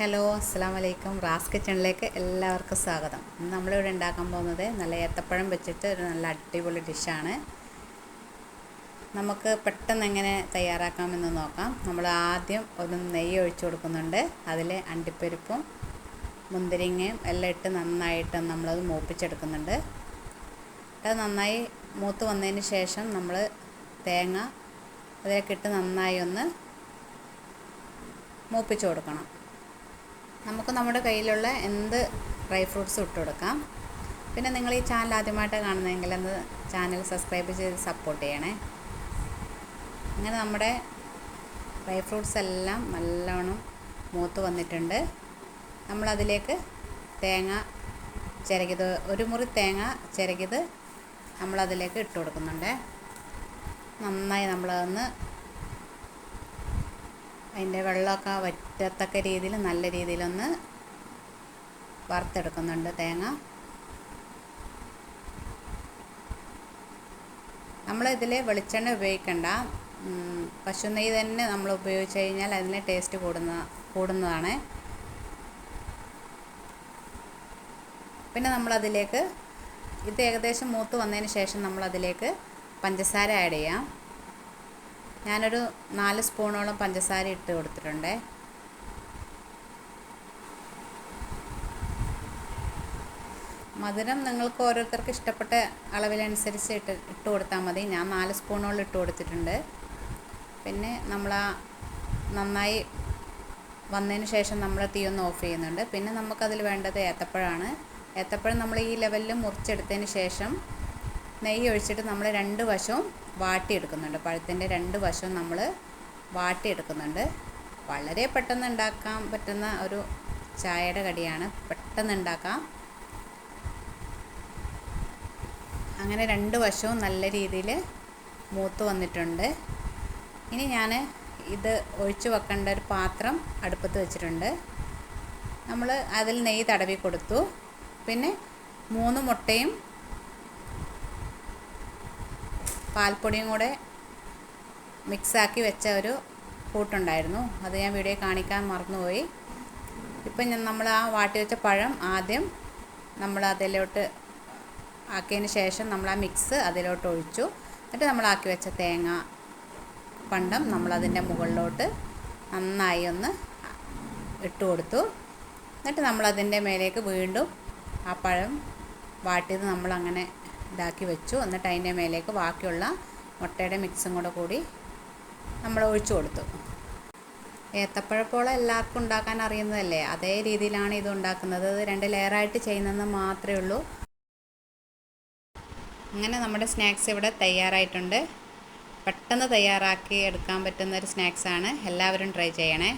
Hello അസ്സാം വലൈക്കും Ras കിച്ചണിലേക്ക് എല്ലാവർക്കും സ്വാഗതം. നമ്മളിവിടെ ഉണ്ടാക്കാൻ പോകുന്നത് നല്ല ഏത്തപ്പഴം വെച്ചിട്ട് ഒരു നല്ല അടിപൊളി ഡിഷാണ്. നമുക്ക് പെട്ടെന്ന് എങ്ങനെ തയ്യാറാക്കാമെന്ന് നോക്കാം. നമ്മൾ ആദ്യം ഒരു നെയ്യ് ഒഴിച്ചു കൊടുക്കുന്നുണ്ട്. അതിൽ അണ്ടിപ്പരിപ്പും മുന്തിരിങ്ങയും എല്ലാം ഇട്ട് നന്നായിട്ട് നമ്മളത് മൂപ്പിച്ചെടുക്കുന്നുണ്ട്. അത് നന്നായി മൂത്ത് വന്നതിന് ശേഷം നമ്മൾ തേങ്ങ അതിലേക്ക് ഇട്ട് നന്നായി ഒന്ന് മൂപ്പിച്ച് കൊടുക്കണം. നമുക്ക് നമ്മുടെ കയ്യിലുള്ള എന്ത് ഡ്രൈ ഫ്രൂട്ട്സും ഇട്ട് കൊടുക്കാം. പിന്നെ നിങ്ങൾ ഈ ചാനൽ ആദ്യമായിട്ട് കാണുന്നതെങ്കിൽ ഒന്ന് ചാനൽ സബ്സ്ക്രൈബ് ചെയ്ത് സപ്പോർട്ട് ചെയ്യണേ. അങ്ങനെ നമ്മുടെ ഡ്രൈ ഫ്രൂട്ട്സ് എല്ലാം നല്ലോണം മൂത്ത് വന്നിട്ടുണ്ട്. നമ്മളതിലേക്ക് തേങ്ങ ചിരകിയത് ഒരു മുറി തേങ്ങ ചിരകിയത് നമ്മളതിലേക്ക് ഇട്ട് കൊടുക്കുന്നുണ്ട്. നന്നായി നമ്മളതൊന്ന് അതിന്റെ വെള്ളമൊക്കെ വറ്റത്തക്ക രീതിയിൽ നല്ല രീതിയിലൊന്ന് വറുത്തെടുക്കുന്നുണ്ട് തേങ്ങ. നമ്മളിതിൽ വെളിച്ചെണ്ണ ഉപയോഗിക്കണ്ട. പശു നെയ്യ് തന്നെ നമ്മൾ ഉപയോഗിച്ച് കഴിഞ്ഞാൽ അതിന് ടേസ്റ്റ് കൂടുന്ന കൂടുന്നതാണ്. പിന്നെ നമ്മളതിലേക്ക് ഇത് ഏകദേശം മൂത്ത് വന്നതിന് ശേഷം നമ്മളതിലേക്ക് പഞ്ചസാര ആഡ് ചെയ്യാം. ഞാനൊരു നാല് സ്പൂണോളം പഞ്ചസാര ഇട്ട് കൊടുത്തിട്ടുണ്ട്. മധുരം നിങ്ങൾക്ക് ഓരോരുത്തർക്ക് ഇഷ്ടപ്പെട്ട അളവിലനുസരിച്ച് ഇട്ട് ഇട്ട് കൊടുത്താൽ മതി. ഞാൻ നാല് സ്പൂണോളം ഇട്ട് കൊടുത്തിട്ടുണ്ട്. പിന്നെ നമ്മൾ ആ നന്നായി വന്നതിന് ശേഷം നമ്മൾ തീ ഒന്ന് ഓഫ് ചെയ്യുന്നുണ്ട്. പിന്നെ നമുക്കതിൽ വേണ്ടത് ഏത്തപ്പഴമാണ് ഏത്തപ്പഴം നമ്മൾ ഈ ലെവലിൽ മുറിച്ചെടുത്തതിന് ശേഷം നെയ്യ് ഒഴിച്ചിട്ട് നമ്മൾ രണ്ട് വശവും വാട്ടിയെടുക്കുന്നുണ്ട്. പഴത്തിന്റെ രണ്ട് വശവും നമ്മൾ വാട്ടിയെടുക്കുന്നുണ്ട്. വളരെ പെട്ടെന്ന് ഉണ്ടാക്കാൻ പറ്റുന്ന ഒരു ചായയുടെ കടിയാണ്. പെട്ടെന്ന് ഉണ്ടാക്കാം. അങ്ങനെ രണ്ട് വശവും നല്ല രീതിയിൽ മൂത്ത് വന്നിട്ടുണ്ട്. ഇനി ഞാൻ ഇത് ഒഴിച്ചു വെക്കേണ്ട ഒരു പാത്രം അടുപ്പത്ത് വെച്ചിട്ടുണ്ട്. നമ്മൾ അതിൽ നെയ്യ് തടവി കൊടുത്തു. പിന്നെ മൂന്ന് മുട്ടയും പാൽപ്പൊടിയും കൂടെ മിക്സാക്കി വെച്ച ഒരു കൂട്ടുണ്ടായിരുന്നു. അത് ഞാൻ വീഡിയോ കാണിക്കാൻ മറന്നുപോയി. ഇപ്പം ഞാൻ നമ്മൾ ആ വാട്ടി വെച്ച പഴം ആദ്യം നമ്മൾ അതിലോട്ട് ആക്കിയതിന് ശേഷം നമ്മൾ ആ മിക്സ് അതിലോട്ട് ഒഴിച്ചു. എന്നിട്ട് നമ്മൾ ആക്കി വെച്ച തേങ്ങ പണ്ടം നമ്മളതിന്റെ മുകളിലോട്ട് നന്നായി ഒന്ന് ഇട്ട് കൊടുത്തു. എന്നിട്ട് നമ്മളതിന്റെ മേലേക്ക് വീണ്ടും ആ പഴം വാട്ടിയത് നമ്മളങ്ങനെ ഇതാക്കി വെച്ചു. എന്നിട്ട് അതിന്റെ മേലേക്ക് ബാക്കിയുള്ള മുട്ടയുടെ മിക്സും കൂടെ കൂടി നമ്മൾ ഒഴിച്ചു കൊടുത്തു. ഏത്തപ്പഴപ്പോളം എല്ലാവർക്കും ഉണ്ടാക്കാൻ അറിയുന്നതല്ലേ? അതേ രീതിയിലാണ് ഇത് ഉണ്ടാക്കുന്നത്. രണ്ട് ലെയറായിട്ട് ചെയ്യുന്നതെന്ന് മാത്രമേ ഉള്ളൂ. അങ്ങനെ നമ്മുടെ സ്നാക്സ് ഇവിടെ തയ്യാറായിട്ടുണ്ട്. പെട്ടെന്ന് തയ്യാറാക്കി എടുക്കാൻ പറ്റുന്ന ഒരു സ്നാക്സാണ്. എല്ലാവരും ട്രൈ ചെയ്യണേ.